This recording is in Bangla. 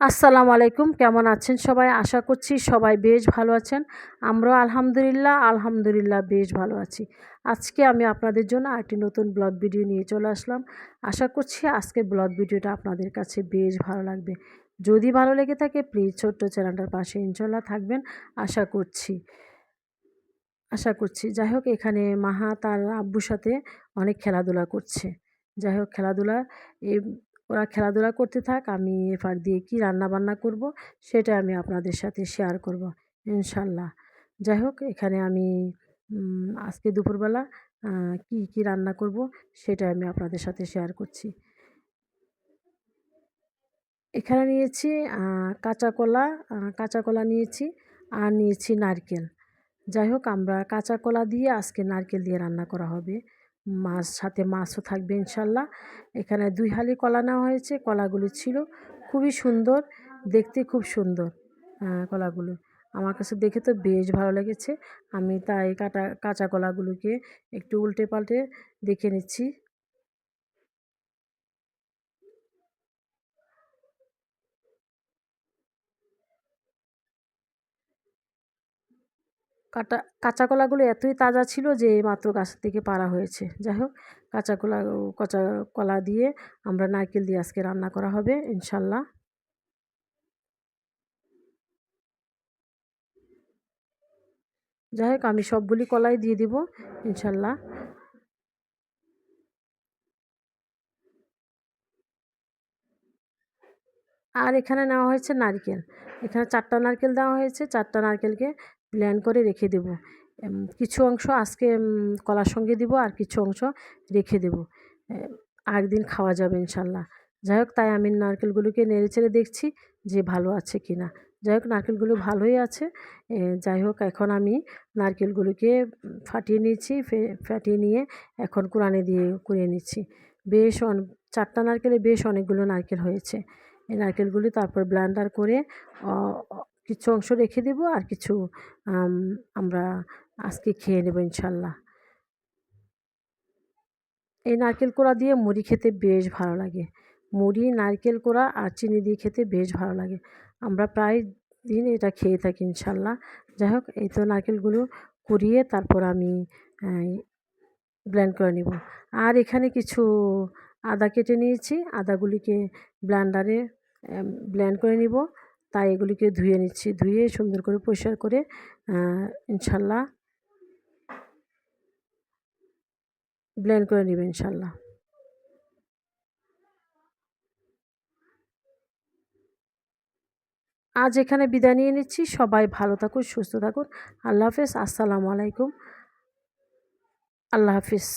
আসসালামু আলাইকুম, কেমন আছেন সবাই? আশা করছি সবাই বেশ ভালো আছেন। আমরাও আলহামদুলিল্লাহ আলহামদুলিল্লাহ বেশ ভালো আছি। আজকে আমি আপনাদের জন্য একটি নতুন ব্লগ ভিডিও নিয়ে চলে আসলাম। আশা করছি আজকে ব্লগ ভিডিওটা আপনাদের কাছে বেশ ভালো লাগবে। যদি ভালো লেগে থাকে প্লিজ ছোট্ট চ্যানেলটার পাশে ইনশাল্লাহ থাকবেন। আশা করছি আশা করছি। যাই হোক, এখানে মাহা তার আব্বুর সাথে অনেক খেলাধুলা করছে। যাই হোক, খেলাধুলা এই ওরা খেলাধুলা করতে থাক, আমি এফার দিয়ে কী রান্নাবান্না করব, সেটা আমি আপনাদের সাথে শেয়ার করব ইনশাল্লাহ যাই হোক, এখানে আমি আজকে দুপুরবেলা কি কি রান্না করব, সেটা আমি আপনাদের সাথে শেয়ার করছি। এখানে নিয়েছি কাঁচা কলা কাঁচা কলা নিয়েছি আর নিয়েছি নারকেল। যাই হোক, আমরা কাঁচা কলা দিয়ে আজকে নারকেল দিয়ে রান্না করা হবে। মাছ সাথে মাছও থাকবে ইনশাল্লাহ। এখানে দুই হালি কলা নেওয়া হয়েছে, কলাগুলো ছিল। খুবই সুন্দর, দেখতে খুব সুন্দর কলাগুলো। আমার কাছে দেখে তো বেশ ভালো লেগেছে। আমি তাই কাটা, কাঁচা কলাগুলোকে একটু উল্টে পাল্টে দেখে নিচ্ছি। কাটা কাঁচা কলাগুলো এতই তাজা ছিল যে মাত্র গাছ থেকে পাড়া হয়েছে। যাই হোক কাঁচা কলা কাঁচা কলা দিয়ে আমরা নারকেল দিয়ে আজকে রান্না করা হবে, ইনশাল্লাহ। যাই হোক, আমি সবগুলি কলাই দিয়ে দিব, ইনশাল্লাহ। আর এখানে নেওয়া হয়েছে নারকেল। এখানে চারটা নারকেল দেওয়া হয়েছে, চারটা নারকেলকে প্ল্যান করে রেখে দেব। কিছু অংশ আজকে কলার সঙ্গে দিব আর কিছু অংশ রেখে দেব। একদিন খাওয়া যাবে ইনশাল্লাহ। যাই হোক, তাই আমি নারকেলগুলোকে নেড়ে চেড়ে দেখছি যে ভালো আছে কি না যাই হোক, নারকেলগুলো ভালোই আছে। যাই হোক, এখন আমি নারকেলগুলোকে ফাটিয়ে নিয়েছি ফাটিয়ে নিয়ে এখন কোরআনে দিয়ে কুড়িয়ে নিচ্ছি। বেশ চারটা নারকেলে বেশ অনেকগুলো নারকেল হয়েছে। এই নারকেলগুলি তারপর ব্লান্ডার করে কিছু অংশ রেখে দেবো আর কিছু আমরা আজকে খেয়ে নেব ইনশাল্লাহ। এই নারকেল কোড়া দিয়ে মুড়ি খেতে বেশ ভালো লাগে। মুড়ি, নারকেল কোড়া আর চিনি দিয়ে খেতে বেশ ভালো লাগে। আমরা প্রায় দিন এটা খেয়ে থাকি ইনশাল্লাহ। যাই হোক, এই তো নারকেলগুলো কুড়িয়ে তারপর আমি ব্ল্যান্ড করে নিব। আর এখানে কিছু আদা কেটে নিয়েছি। আদাগুলিকে ব্ল্যান্ডারে ব্ল্যান্ড করে নিব। তাই এগুলিকে ধুয়ে নিচ্ছি। ধুয়ে সুন্দর করে পরিষ্কার করে ইনশাল্লাহ ব্লেন্ড করে নেবে ইনশাল্লাহ। আজ এখানে বিদায় নিয়ে নিচ্ছি। সবাই ভালো থাকুন, সুস্থ থাকুন। আল্লাহ হাফেজ। আসসালামু আলাইকুম। আল্লাহ হাফিজ।